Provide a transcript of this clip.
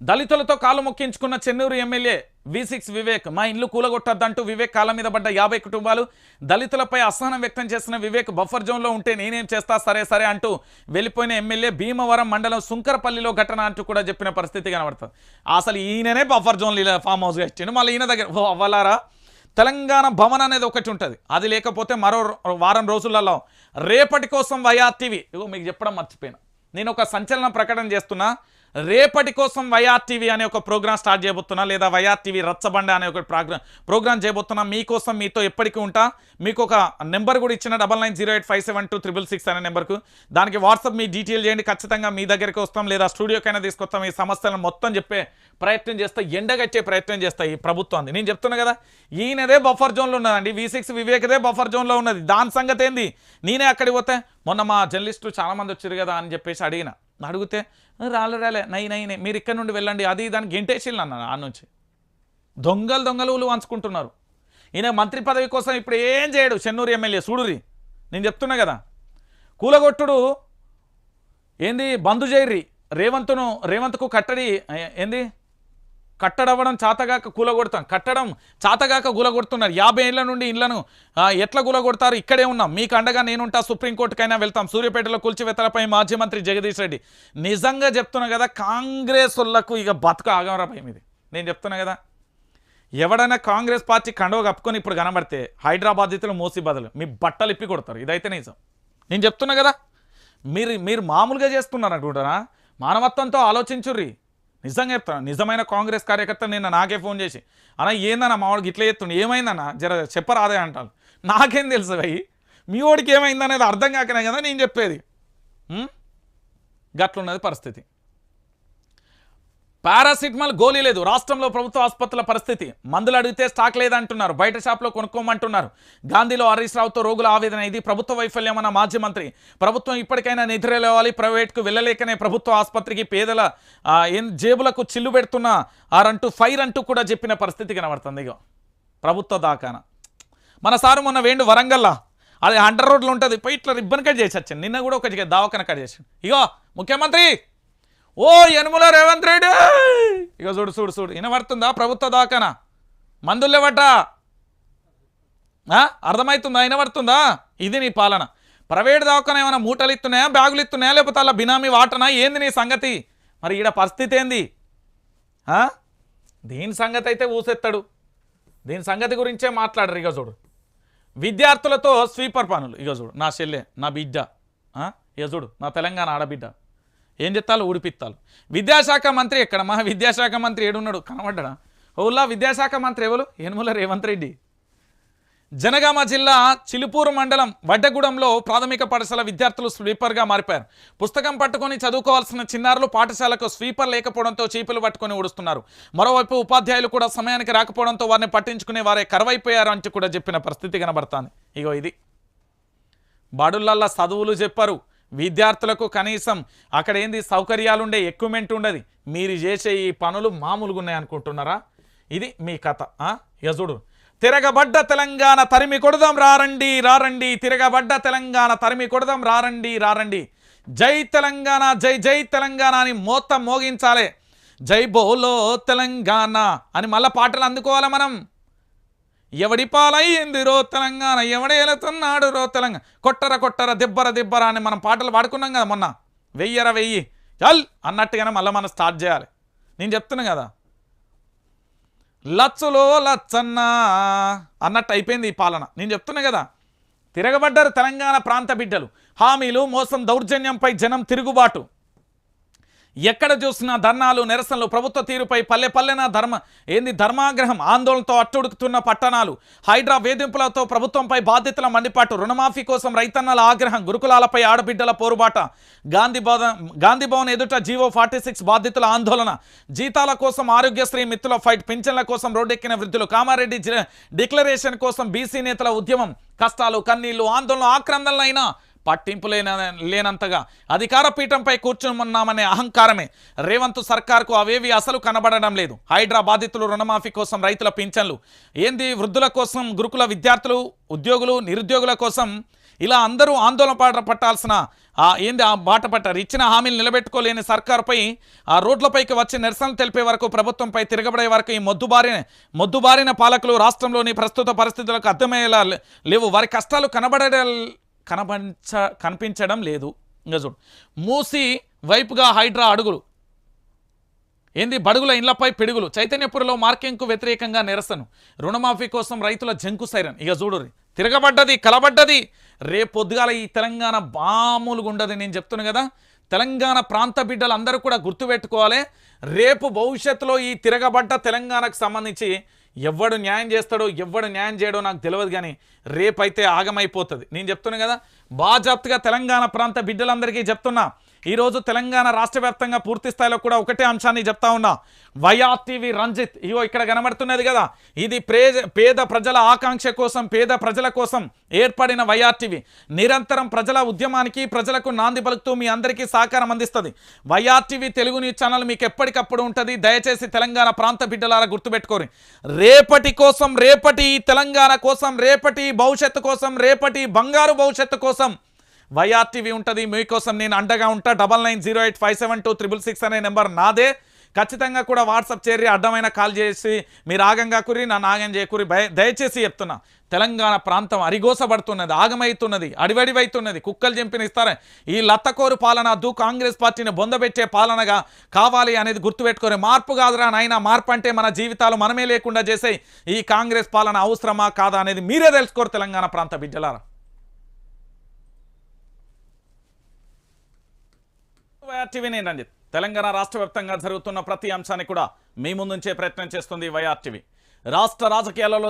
దళితులతో కాలు మొక్కించుకున్న Chennur MLA V six Vivek మా ఇల్లు కూలగొట్టద్దంటూ వివేక్ కాళ్ళ మీద పడ్డ యాభై కుటుంబాలు దళితులపై అసహనం వ్యక్తం చేసిన వివేక్ బఫర్ జోన్లో ఉంటే నేనేం చేస్తా సరే సరే అంటూ వెళ్ళిపోయిన ఎమ్మెల్యే భీమవరం మండలం సుంకరపల్లిలో ఘటన అంటూ కూడా చెప్పిన పరిస్థితి కనబడుతుంది. అసలు ఈయననే బఫర్ జోన్ ఫామ్ హౌస్ ఇచ్చిండు. మళ్ళీ ఈయన దగ్గర ఓ అవ్వాలారా? తెలంగాణ భవన్ అనేది ఒకటి ఉంటుంది. అది లేకపోతే మరో వారం రోజులలో రేపటి కోసం వైఆర్టీవీ ఇగో మీకు చెప్పడం మర్చిపోయినా. నేను ఒక సంచలన ప్రకటన చేస్తున్నా. రేపటి కోసం వైఆర్టీవీ అనే ఒక ప్రోగ్రామ్ స్టార్ట్ చేయబోతున్నా లేదా వైఆర్టీవీ రచ్చబండ అనే ఒక ప్రోగ్రామ్ ప్రోగ్రామ్ చేయబోతున్నా మీకోసం మీతో ఎప్పటికీ ఉంటా. మీకు ఒక నెంబర్ కూడా ఇచ్చిన double nine zero eight five seven two triple six అనే నెంబర్కు. దానికి వాట్సాప్ మీ డీటెయిల్ చేయండి. ఖచ్చితంగా మీ దగ్గరికి వస్తాం లేదా స్టూడియోకైనా తీసుకొస్తాం. ఈ సమస్యలను మొత్తం చెప్పే ప్రయత్నం చేస్తా ఎండగట్టే ప్రయత్నం చేస్తా ఈ ప్రభుత్వాన్ని. నేను చెప్తున్నా కదా ఈయనదే బఫర్ జోన్లో ఉన్నదండి వి సిక్స్ వివేక్దే బఫర్ జోన్లో ఉన్నది. దాని సంగతి ఏంది? నేనే అక్కడికి పోతే మొన్న మా జర్నలిస్టు చాలామంది వచ్చారు కదా అని చెప్పేసి అడిగిన. అడిగితే రాలే రాలే నై నై నై మీరు ఇక్కడ నుండి వెళ్ళండి అది దాన్ని గెంటేసిల్లు అన్న ఆ నుంచి. దొంగలు దొంగలు ఊళ్ళు వంచుకుంటున్నారు ఈయన మంత్రి పదవి కోసం ఇప్పుడు ఏం చేయడు చెన్నూరు ఎమ్మెల్యే సూడురి నేను చెప్తున్నా కదా. కూలగొట్టుడు ఏంది బంధు చేయర్రి రేవంత్ను రేవంత్కు కట్టడి ఏంది? కట్టడవ్వడం చాతగాక కూలగొడతాం. కట్టడం చాతగాక కూలగొడుతున్నారు యాభై ఏళ్ళ నుండి ఇళ్ళను ఎట్లా కూలగొడతారు ఇక్కడే ఉన్నాం. మీకు అండగా నేనుంటా సుప్రీంకోర్టుకైనా వెళ్తాం. సూర్యాపేటలో కూల్చివేతలపై మాజీ మంత్రి జగదీష్ రెడ్డి. నిజంగా చెప్తున్నా కదా కాంగ్రెస్ వాళ్ళకు ఇక బతుక ఆగమరాపై ఇది. నేను చెప్తున్నా కదా ఎవడైనా కాంగ్రెస్ పార్టీ కండవ కప్పుకొని ఇప్పుడు కనబడితే హైదరాబాద్ ఇతరులు మోసి బదులు మీ బట్టలు ఇప్పి కొడతారు. ఇదైతే నిజం. నేను చెప్తున్నా కదా మీరు మీరు మామూలుగా చేస్తున్నారు అనుకుంటారా మానవత్వంతో ఆలోచించుర్రి. నిజంగా చెప్తాను నిజమైన కాంగ్రెస్ కార్యకర్త నిన్న నాకే ఫోన్ చేసి అన్న ఏందన్న మా వాడికి ఇట్లా చెప్తుండే ఏమైందన్న? జర చెప్పరాదే అంటాను నాకేం తెలుసు అయ్యి మీ వాడికి ఏమైందనేది అర్థం కాకనే కదా నేను చెప్పేది. గట్లున్నది పరిస్థితి. పారాసిటమాల్ గోళీ లేదు. రాష్ట్రంలో ప్రభుత్వ ఆసుపత్రుల పరిస్థితి. మందులు అడిగితే స్టాక్ లేదంటున్నారు. బయట షాప్లో కొనుక్కోమంటున్నారు. గాంధీలో హరీష్ రావుతో రోగుల ఆవేదన ఇది. ప్రభుత్వ వైఫల్యం అన్న మాజీ మంత్రి. ప్రభుత్వం ఇప్పటికైనా నిద్రలేవాలి ప్రైవేట్కు వెళ్ళలేకనే ప్రభుత్వ ఆసుపత్రికి పేదల ఏం జేబులకు చిల్లు పెడుతున్న ఆరంటూ ఫైర్ అంటూ కూడా చెప్పిన పరిస్థితి కనబడుతుంది. ఇక ప్రభుత్వ దాకాన. మన సారు మొన్న వేండు వరంగల్లా. అది అండర్ రోడ్లు ఉంటుంది. పోయి ఇట్లా రిబ్బన్ కట్ చేసి వచ్చాను. నిన్న కూడా ఒక దావకన కట్ చేసాను ఇగో ముఖ్యమంత్రి! ఓ యనుముల రేవంత్ రెడ్డి! ఇక చూడు చూడు చూడు. వినబడుతుందా? ప్రభుత్వ దాకానా మందులు లేవట. అర్థమవుతుందా? వినబడుతుందా? ఇది నీ పాలన. ప్రైవేట్ దాకానా ఏమైనా మూటలు ఇస్తున్నాయా బ్యాగులు ఇస్తున్నాయా లేకపోతే అలా బినామీ వాటనా? ఏంది నీ సంగతి? మరి ఈడ పరిస్థితి ఏంది? దీని సంగతి అయితే ఊసెత్తాడు. దీని సంగతి గురించే మాట్లాడరు ఇక చూడు. విద్యార్థులతో స్వీపర్ పనులు. ఇక చూడు నా చెల్లె నా బిడ్డ. ఇక చూడు నా తెలంగాణ ఆడబిడ్డ. ఏం చెత్తాలు ఊడిపిత్తాలు. విద్యాశాఖ మంత్రి ఎక్కడ? మహా విద్యాశాఖ మంత్రి ఏడున్నాడు. కనబడ్డా? ఓలా విద్యాశాఖ మంత్రి ఎవరు? యనుమల రేవంత్ రెడ్డి. జనగామ జిల్లా చిలుపూరు మండలం వడ్డగూడెంలో ప్రాథమిక పాఠశాల విద్యార్థులు స్వీపర్గా మారిపోయారు. పుస్తకం పట్టుకొని చదువుకోవాల్సిన చిన్నారులు పాఠశాలకు స్వీపర్ లేకపోవడంతో చీపులు పట్టుకొని ఊడుస్తున్నారు. మరోవైపు ఉపాధ్యాయులు కూడా సమయానికి రాకపోవడంతో వారిని పట్టించుకునే వారే కరువైపోయారు అంటూ కూడా చెప్పిన పరిస్థితి కనబడుతుంది. ఇగో ఇది. బడులల్లా చదువులు చెప్పారు. విద్యార్థులకు కనీసం అక్కడ ఏంది సౌకర్యాలు ఉండే ఎక్విప్మెంట్ ఉండదు. మీరు చేసే ఈ పనులు మామూలుగా ఉన్నాయి అనుకుంటున్నారా? ఇది మీ కథ యజుడు చూడు. తిరగబడ్డ తెలంగాణ తరిమి కొడదాం రారండి రారండి. తిరగబడ్డ తెలంగాణ తరిమి కొడదాం రారండి రారండి. జై తెలంగాణ జై జై తెలంగాణ అని మొత్తం మోగించాలి. జై బోలో తెలంగాణ అని మళ్ళా పాటలు అందుకోవాలి మనం? ఎవడి పాలయ్యింది రో తెలంగాణ? ఎవడేలుతున్నాడు రో తెలంగాణ? కొట్టర కొట్టర దిబ్బర దిబ్బర అని మనం పాటలు పాడుకున్నాం కదా మొన్న. వెయ్యర వెయ్యి. చల్! అన్నట్టుగానే మళ్ళీ మనం స్టార్ట్ చేయాలి. నేను చెప్తున్నా కదా. లచ్చులో లచ్చన్న అన్నట్టు అయిపోయింది ఈ పాలన. నేను చెప్తున్నా కదా. తిరగబడ్డారు తెలంగాణ ప్రాంత బిడ్డలు. హామీలు మోసం దౌర్జన్యంపై జనం తిరుగుబాటు. ఎక్కడ చూసినా ధర్నాలు నిరసనలు ప్రభుత్వ తీరుపై పల్లె పల్లెన ధర్మ ఏంది ధర్మాగ్రహం? ఆందోళనతో అట్టుడుకుతున్న పట్టణాలు. హైడ్రా వేధింపులతో ప్రభుత్వంపై బాధ్యతల మండిపాటు. రుణమాఫీ కోసం రైతన్నల ఆగ్రహం గురుకులాలపై ఆడబిడ్డల పోరుబాట. గాంధీ భవన్ గాంధీ భవన్ ఎదుట జీవో ఫార్టీ సిక్స్ బాధితుల ఆందోళన. జీతాల కోసం ఆరోగ్యశ్రీ మిత్తుల ఫైట్ పింఛన్ల కోసం రోడ్డెక్కిన వృద్ధులు. కామారెడ్డి డిక్లరేషన్ కోసం బీసీ నేతల ఉద్యమం. కష్టాలు కన్నీళ్ళు ఆందోళన ఆక్రందనలైనా పట్టింపు లేన లేనంతగా అధికార పీఠంపై కూర్చున్నామనే అహంకారమే. రేవంత్ సర్కార్కు అవేవి అసలు కనబడడం లేదు. హైడ్రా బాధితులు రుణమాఫీ కోసం రైతుల పింఛన్లు. ఏంది వృద్ధుల కోసం గురుకుల విద్యార్థులు ఉద్యోగులు నిరుద్యోగుల కోసం ఇలా అందరూ ఆందోళన పాట పట్టాల్సిన ఏంది ఆ బాట పట్టారు ఇచ్చిన హామీలు నిలబెట్టుకోలేని సర్కారుపై ఆ రోడ్లపైకి వచ్చి నిరసనలు తెలిపే వరకు ప్రభుత్వంపై తిరగబడే వరకు ఈ మొద్దుబారిన మొద్దుబారిన పాలకులు రాష్ట్రంలోని ప్రస్తుత పరిస్థితులకు అర్థమయ్యేలా లేవు. వారి కష్టాలు కనబడే కనబడించ కనిపించడం లేదు. ఇంకా చూడు. మూసి వైపుగా హైడ్రా అడుగులు. ఏంది? బడుగుల ఇండ్లపై పిడుగులు. చైతన్యపురంలో మార్కింగ్కు వ్యతిరేకంగా నిరసను. రుణమాఫీ కోసం రైతుల జంకు సైరన్. ఇక చూడు తిరగబడ్డది కలబడ్డది. రేపొద్దుగాల ఈ తెలంగాణ బాములుగా ఉండదు నేను చెప్తున్నా కదా. తెలంగాణ ప్రాంత బిడ్డలు అందరూ కూడా గుర్తుపెట్టుకోవాలి. రేపు భవిష్యత్తులో ఈ తిరగబడ్డ తెలంగాణకు సంబంధించి ఎవడు న్యాయం చేస్తాడో ఎవడు న్యాయం చేయడో నాకు తెలియదు కానీ రేపైతే ఆగమైపోతుంది. నేను చెప్తున్నా కదా బాజాప్తుగా తెలంగాణ ప్రాంత బిడ్డలందరికీ చెప్తున్నా ఈరోజు తెలంగాణ రాష్ట్ర వ్యాప్తంగా పూర్తి స్థాయిలో కూడా ఒకటే అంశాన్ని చెప్తా ఉన్నా. YRTV TV Ranjith. ఇగో ఇక్కడ కనబడుతున్నది కదా. ఇది ప్రేజ పేద ప్రజల ఆకాంక్ష కోసం పేద ప్రజల కోసం ఏర్పడిన వైఆర్టీవీ నిరంతరం ప్రజల ఉద్యమానికి ప్రజలకు నాంది పలుకుతూ మీ అందరికీ సహకారం అందిస్తుంది. వైఆర్టీవీ తెలుగు న్యూస్ ఛానల్ మీకు ఎప్పటికప్పుడు ఉంటుంది. దయచేసి తెలంగాణ ప్రాంత బిడ్డలారా గుర్తుపెట్టుకోరు. రేపటి కోసం రేపటి తెలంగాణ కోసం రేపటి భవిష్యత్తు కోసం రేపటి బంగారు భవిష్యత్తు కోసం వైఆర్టీవీ ఉంటుంది. మీకోసం నేను అండగా ఉంటా. Double nine zero eight five seven two triple six అనే నెంబర్ నాదే. ఖచ్చితంగా కూడా వాట్సాప్ చేరి అడ్డమైన కాల్ చేసి మీరు ఆగంగా కురి నా నాగం చేకూరి దయచేసి చెప్తున్నా. తెలంగాణ ప్రాంతం అరిగోసబడుతున్నది ఆగమైతున్నది అడివడివైతున్నది కుక్కలు చెంపిన ఇస్తారా. ఈ లత్తకోరు పాలన అద్దు కాంగ్రెస్ పార్టీని బొందబెట్టే పాలనగా కావాలి అనేది గుర్తుపెట్టుకోరు మార్పు కాదురా నాయన. మార్పు అంటే మన జీవితాలు మనమే లేకుండా చేసే ఈ కాంగ్రెస్ పాలన అవసరమా కాదా అనేది మీరే తెలుసుకోరు తెలంగాణ ప్రాంత బిడ్డలారా. వైఆర్టీవీ నేను రంజిత్ తెలంగాణ రాష్ట్ర వ్యాప్తంగా జరుగుతున్న ప్రతి అంశాన్ని కూడా మీ ముందుంచే ప్రయత్నం చేస్తుంది వైఆర్టీవీ. రాష్ట్ర రాజకీయాలలో